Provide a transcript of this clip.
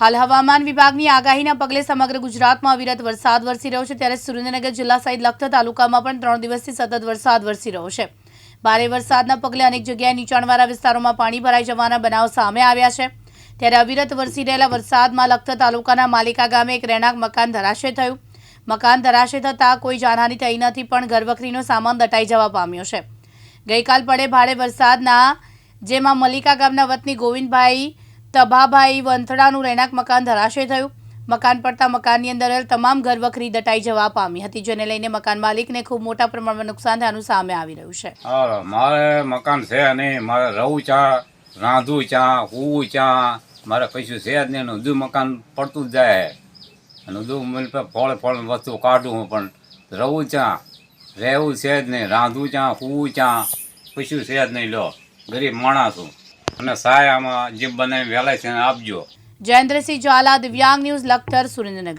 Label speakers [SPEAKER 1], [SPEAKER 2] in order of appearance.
[SPEAKER 1] હાલ હવામાન વિભાગની આગાહીના પગલે સમગ્ર ગુજરાતમાં અવિરત વરસાદ વરસી રહ્યો છે, ત્યારે સુરેન્દ્રનગર જિલ્લા સહિત લખતર તાલુકામાં પણ ત્રણ દિવસથી સતત વરસાદ વરસી રહ્યો છે. ભારે વરસાદના પગલે અનેક જગ્યાએ નીચાણવાળા વિસ્તારોમાં પાણી ભરાઈ જવાના બનાવ સામે આવ્યા છે. ત્યારે અવિરત વરસી રહેલા વરસાદમાં લખતર તાલુકાના માલિકા ગામે એક રહેણાંક મકાન ધરાશય થયું. મકાન ધરાશય થતાં કોઈ જાનહાની થઈ નથી, પણ ઘરવખરીનો સામાન દટાઈ જવા પામ્યો છે. ગઈકાલ પડે ભારે વરસાદના, જેમાં મલિકા ગામના વતની ગોવિંદભાઈ તભાભાઈ વંથડાનું રહેણાંક મકાન ધરાશય થયું. મકાન પડતા મકાનની અંદર તમામ ઘરવખરી દટાઈ જવા પામી હતી, જેને લઈને મકાન માલિકને ખૂબ મોટા પ્રમાણમાં નુકસાન થયાનું સામે આવી રહ્યું છે.
[SPEAKER 2] મારે મકાન છે નહીં, મારે રહું ચા, રાંધું ચા હું ચા, મારે કશું છે જ નહીં ઊંધું મકાન પડતું જ જાય અને બધું મને પાસે ફળ ફળ વસ્તુ કાઢું હું, પણ રહું ચા, રહેવું છે જ નહીં, રાંધું ચા હું ચા, કશું છે જ નહીં, લો, ગરીબ માણસ છું અને સહાય આમાં જે બનાવી વહેલા છે આપજો.
[SPEAKER 1] જયેન્દ્રસિંહ ઝાલા દિવ્યાંગ ન્યૂઝ લખતર સુરેન્દ્રનગર.